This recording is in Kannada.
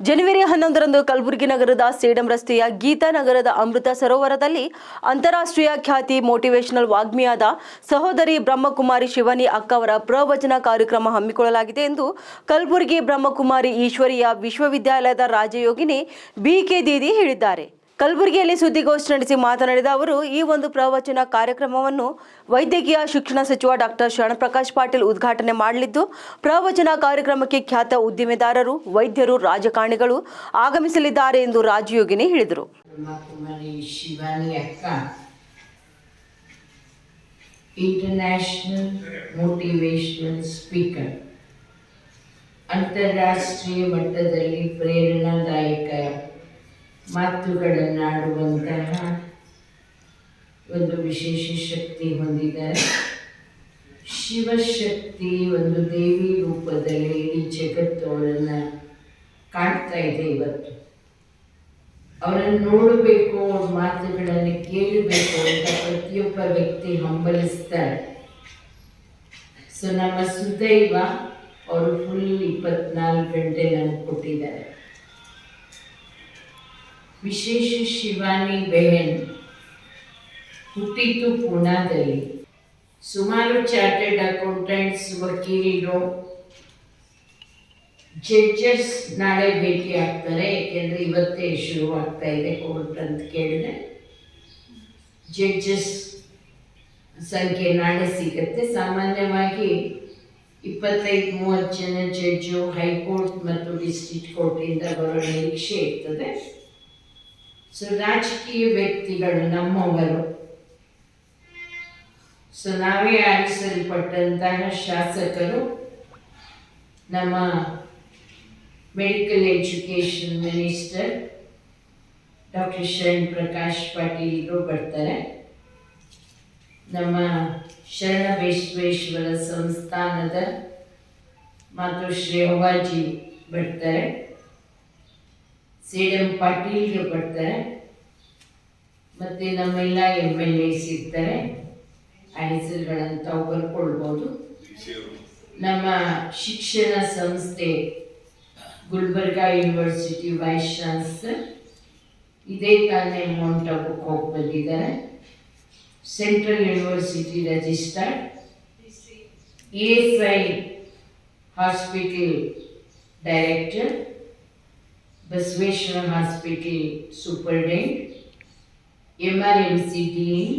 ಜನವರಿ ಹನ್ನೊಂದರಂದು ಕಲಬುರಗಿ ನಗರದ ಸೇಡಂ ರಸ್ತೆಯ ಗೀತಾ ನಗರದ ಅಮೃತ ಸರೋವರದಲ್ಲಿ ಅಂತಾರಾಷ್ಟ್ರೀಯ ಖ್ಯಾತಿ ಮೋಟಿವೇಶನಲ್ ವಾಗ್ಮಿಯಾದ ಸಹೋದರಿ ಬ್ರಹ್ಮಕುಮಾರಿ ಶಿವನಿ ಅಕ್ಕವರ ಪ್ರವಚನ ಕಾರ್ಯಕ್ರಮ ಹಮ್ಮಿಕೊಳ್ಳಲಾಗಿದೆ ಎಂದು ಕಲಬುರಗಿ ಬ್ರಹ್ಮಕುಮಾರಿ ಈಶ್ವರಿಯ ವಿಶ್ವವಿದ್ಯಾಲಯದ ರಾಜಯೋಗಿನಿ ಬಿಕೆ ದೀದಿ ಹೇಳಿದ್ದಾರೆ. ಕಲಬುರಗಿಯಲ್ಲಿ ಸುದ್ದಿಗೋಷ್ಠಿ ನಡೆಸಿ ಮಾತನಾಡಿದ ಅವರು, ಈ ಒಂದು ಪ್ರವಚನ ಕಾರ್ಯಕ್ರಮವನ್ನು ವೈದ್ಯಕೀಯ ಶಿಕ್ಷಣ ಸಚಿವ ಡಾಕ್ಟರ್ ಶರಣಪ್ರಕಾಶ್ ಪಾಟೀಲ್ ಉದ್ಘಾಟನೆ ಮಾಡಲಿದ್ದು, ಪ್ರವಚನ ಕಾರ್ಯಕ್ರಮಕ್ಕೆ ಖ್ಯಾತ ಉದ್ದಿಮೆದಾರರು, ವೈದ್ಯರು, ರಾಜಕಾರಣಿಗಳು ಆಗಮಿಸಲಿದ್ದಾರೆ ಎಂದು ರಾಜಯೋಗಿನಿ ಹೇಳಿದರು. ಇಂಟರ್ನ್ಯಾಷನಲ್ ಮೋಟಿವೇಶನಲ್ ಸ್ಪೀಕರ್ ಅಂತಾರಾಷ್ಟ್ರೀಯ ಮಟ್ಟದಲ್ಲಿ ಪ್ರೇರಣಾದಾಯಕ ಮಾತುಗಳನ್ನಾಡುವಂತಹ ಒಂದು ವಿಶೇಷ ಶಕ್ತಿ ಹೊಂದಿದ್ದಾರೆ ಶಿವಶಕ್ತಿ ಒಂದು ದೇವಿ ರೂಪದಲ್ಲಿ ಇಡೀ ಜಗತ್ತು ಅವರನ್ನು ಕಾಣ್ತಾ ಇದೆ ಇವತ್ತು. ಅವರನ್ನು ನೋಡಬೇಕು ಅವ್ರ ಮಾತುಗಳನ್ನು ಕೇಳಬೇಕು ಅಂತ ಪ್ರತಿಯೊಬ್ಬ ವ್ಯಕ್ತಿ ಹಂಬಲಿಸ್ತಾರೆ. ಸೊ, ನಮ್ಮ ಸುದೈವ ಅವರು ಫುಲ್ ಇಪ್ಪತ್ನಾಲ್ಕು ಗಂಟೆ ನಮ್ಗೆ ಕೊಟ್ಟಿದ್ದಾರೆ. ವಿಶೇಷ ಶಿವಾನಿ ಬೆಹನ್. ಹುಟ್ಟಿದ್ದು ಪೂನಾದಲ್ಲಿ. ಸುಮಾರು ಚಾರ್ಟೆಡ್ ಅಕೌಂಟೆಂಟ್ಸ್ ವಕೀಲರು ಜಡ್ಜಸ್ ನಾಳೆ ಭೇಟಿ ಆಗ್ತಾರೆ ಯಾಕೆಂದರೆ ಇವತ್ತೇ ಶುರು ಆಗ್ತಾ ಇದೆ ಕೋರ್ಟ್ ಅಂತ ಕೇಳಿದೆ ಜಡ್ಜಸ್ ಸಂಖ್ಯೆ ನಾಳೆ ಸಿಗುತ್ತೆ. ಸಾಮಾನ್ಯವಾಗಿ ಇಪ್ಪತ್ತೈದು, ಮೂವತ್ತು ಜನ ಜಡ್ಜು ಹೈಕೋರ್ಟ್ ಮತ್ತು ಡಿಸ್ಟ್ರಿಕ್ಟ್ ಕೋರ್ಟಿಂದ ಬರೋ ನಿರೀಕ್ಷೆ ಇರ್ತದೆ. ಸೊ ರಾಜಕೀಯ ವ್ಯಕ್ತಿಗಳು ನಮ್ಮವರು. ಸೊ ನಾವೇ ಆರಿಸಲ್ಪಟ್ಟಂತಹ ಶಾಸಕರು ನಮ್ಮ medical education minister doctor Sharan Prakash ಪಾಟೀಲ್ರು ಬರ್ತಾರೆ. ನಮ್ಮ ಶರಣ ವಿಶ್ವೇಶ್ವರ ಸಂಸ್ಥಾನದ ಮಾತುಶ್ರೀ ಅವಾಜಿ ಬರ್ತಾರೆ. ಸೇಡಂ ಪಾಟೀಲ್ಗೆ ಬರ್ತಾರೆ. ಮತ್ತು ನಮ್ಮೆಲ್ಲ ಎಂ ಎಲ್ ಎಸ್ ಇರ್ತಾರೆ. ಆ ಹೆಸರುಗಳನ್ನು ತಾವು ಬರ್ಕೊಳ್ಬೋದು. ನಮ್ಮ ಶಿಕ್ಷಣ ಸಂಸ್ಥೆ ಗುಲ್ಬರ್ಗಾ ಯೂನಿವರ್ಸಿಟಿ ವೈಸ್ ಚಾನ್ಸಲರ್ ಇದೇ ತಾನೇ ಮೌಂಟ್ ಹೋಗಿ ಬಂದಿದ್ದಾರೆ. Central university register A S I hospital director Basaveshwara hospital superintendent M R M C dean